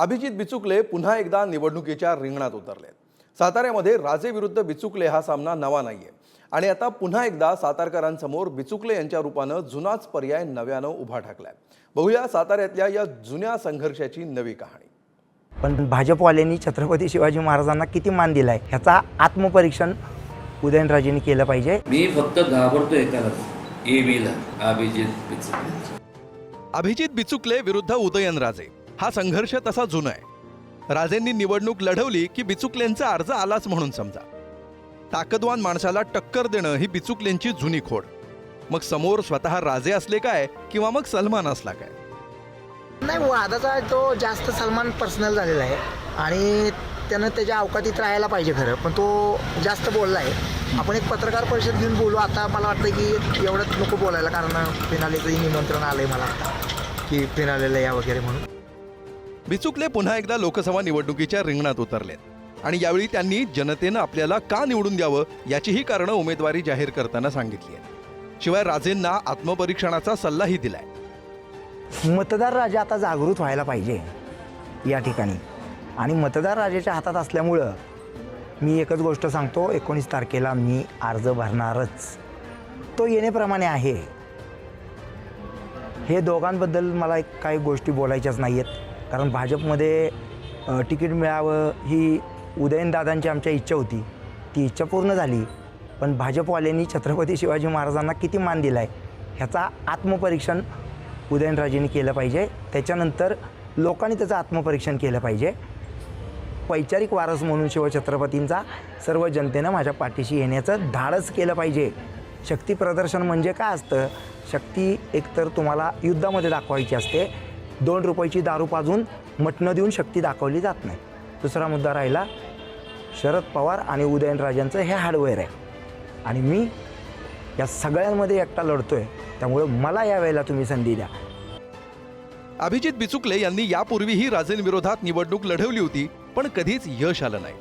अभिजित बिचुकले पुन्हा एकदा निवडणुकीच्या रिंगणात उतरलेत. साताऱ्यामध्ये राजे विरुद्ध बिचुकले हा सामना नवा नाहीये. आणि आता पुन्हा एकदा सातारकरांसमोर बिचुकले यांच्या रूपानं जुनाच पर्याय नव्यानं उभा ठाकलाय. बघूया साताऱ्यातल्या या जुन्या संघर्षाची नवी कहाणी. पण भाजपवाल्यांनी छत्रपती शिवाजी महाराजांना किती मान दिलाय? ह्याचा आत्मपरीक्षण उदयनराजेंनी केलं पाहिजे. मी फक्त घाबरतो एकालाच अभिजित बिचुकले विरुद्ध उदयनराजे. हा संघर्ष तसा जुना आहे. राजेंनी निवडणूक लढवली की बिचुकलेंचा अर्ज आलाच म्हणून समजा. ताकदवान माणसाला टक्कर देणं ही बिचुकलेंची जुनी खोड. मग समोर स्वतः राजे असले काय किंवा मग सलमान असला काय? नाही हो, वादाचा तो जास्त सलमान पर्सनल झालेला आहे. आणि त्यानं त्याच्या अवकातीत राहायला पाहिजे खरं पण तो जास्त बोलला आहे. आपण एक पत्रकार परिषद घेऊन बोलू. आता मला वाटतं की एवढंच नको बोलायला कारण फिनालेचंही निमंत्रण आलं आहे मला की फिनालेला या वगैरे म्हणून. बिचुकले पुन्हा एकदा लोकसभा निवडणुकीच्या रिंगणात उतरलेत. आणि यावेळी त्यांनी जनतेनं आपल्याला का निवडून द्यावं याचीही कारणं उमेदवारी जाहीर करताना सांगितली आहेत. शिवाय राजेंना आत्मपरीक्षणाचा सल्लाही दिलाय. मतदार राजा आता जागृत व्हायला पाहिजे या ठिकाणी. आणि मतदार राजाच्या हातात असल्यामुळं मी एकच गोष्ट सांगतो एकोणीस तारखेला मी अर्ज भरणारच. तो येण्याप्रमाणे आहे. हे दोघांबद्दल मला एक काही गोष्टी बोलायच्याच नाही आहेत कारण भाजपमध्ये तिकीट मिळावं ही उदयनदादांची आमच्या इच्छा होती. ती इच्छा पूर्ण झाली. पण भाजपवाल्यांनी छत्रपती शिवाजी महाराजांना किती मान दिला आहे ह्याचा आत्मपरीक्षण उदयनराजेंनी केलं पाहिजे. त्याच्यानंतर लोकांनी त्याचं आत्मपरीक्षण केलं पाहिजे. वैचारिक वारस म्हणून शिवछत्रपतींचा सर्व जनतेनं माझ्या पाठीशी येण्याचं धाडस केलं पाहिजे. शक्ती प्रदर्शन म्हणजे काय असतं? शक्ती एकतर तुम्हाला युद्धामध्ये दाखवायची असते. दोन रुपयाची दारू पाजून मटणं देऊन शक्ती दाखवली जात नाही. दुसरा मुद्दा राहिला शरद पवार आणि उदयनराजांचं हे हार्डवेअर आहे. आणि मी या सगळ्यांमध्ये एकटा लढतो आहे त्यामुळं मला यावेळेला तुम्ही संधी द्या. अभिजित बिचुकले यांनी यापूर्वीही राजेंविरोधात निवडणूक लढवली होती पण कधीच यश आलं नाही.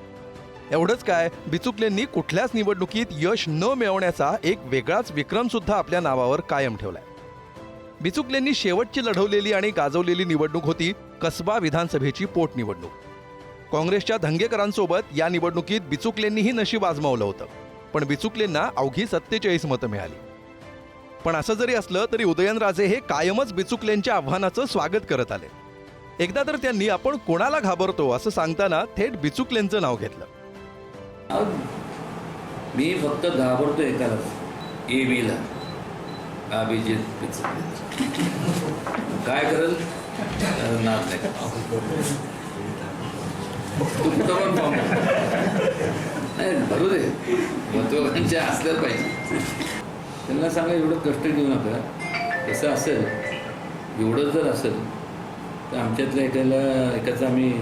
एवढंच काय बिचुकलेंनी कुठल्याच निवडणुकीत यश न मिळवण्याचा एक वेगळाच विक्रमसुद्धा आपल्या नावावर कायम ठेवलाय. बिचुकलेंनी शेवटची लढवलेली आणि गाजवलेली निवडणूक होती कसबा विधानसभेची पोटनिवडणूक. काँग्रेसच्या धंगेकरांसोबत या निवडणुकीत बिचुकलेंनीही नशीब आजमावलं होतं पण बिचुकलेंना अवघी सत्तेचाळीस मतं मिळाली. पण असं जरी असलं तरी उदयनराजे हे कायमच बिचुकलेंच्या आव्हानाचं स्वागत करत आले. एकदा तर त्यांनी आपण कोणाला घाबरतो असं सांगताना थेट बिचुकलेंचं नाव घेतलं. मी फक्त घाबरतो एकालाच ए बीला अभिजित काय करेल? अं, नाद नाही. नाही भरू दे. महत्वाकांक्षा असल्याच पाहिजे. त्यांना सांगा एवढं कष्ट घेऊ नका. तसं असेल एवढं जर असेल तर आमच्यातल्या एकाला एकाचा आम्ही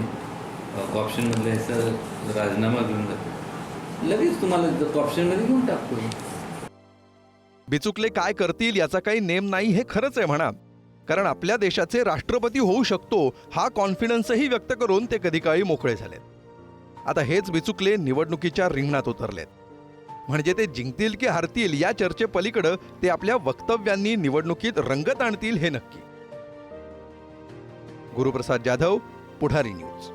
ऑप्शनमधल्या याचा राजीनामा घेऊन जातो लगेच तुम्हाला ऑप्शनमध्ये घेऊन टाकतो. बिचुकले काय करतील याचा काही नेम नाही हे खरंच आहे म्हणा. कारण आपल्या देशाचे राष्ट्रपती होऊ शकतो हा कॉन्फिडन्सही व्यक्त करून ते कधी काळी मोकळे झालेत. आता हेच बिचुकले निवडणुकीच्या रिंगणात उतरलेत. म्हणजे ते जिंकतील की हारतील या चर्चेपलीकडं ते आपल्या वक्तव्यांनी निवडणुकीत रंगत आणतील हे नक्की. गुरुप्रसाद जाधव पुढारी न्यूज.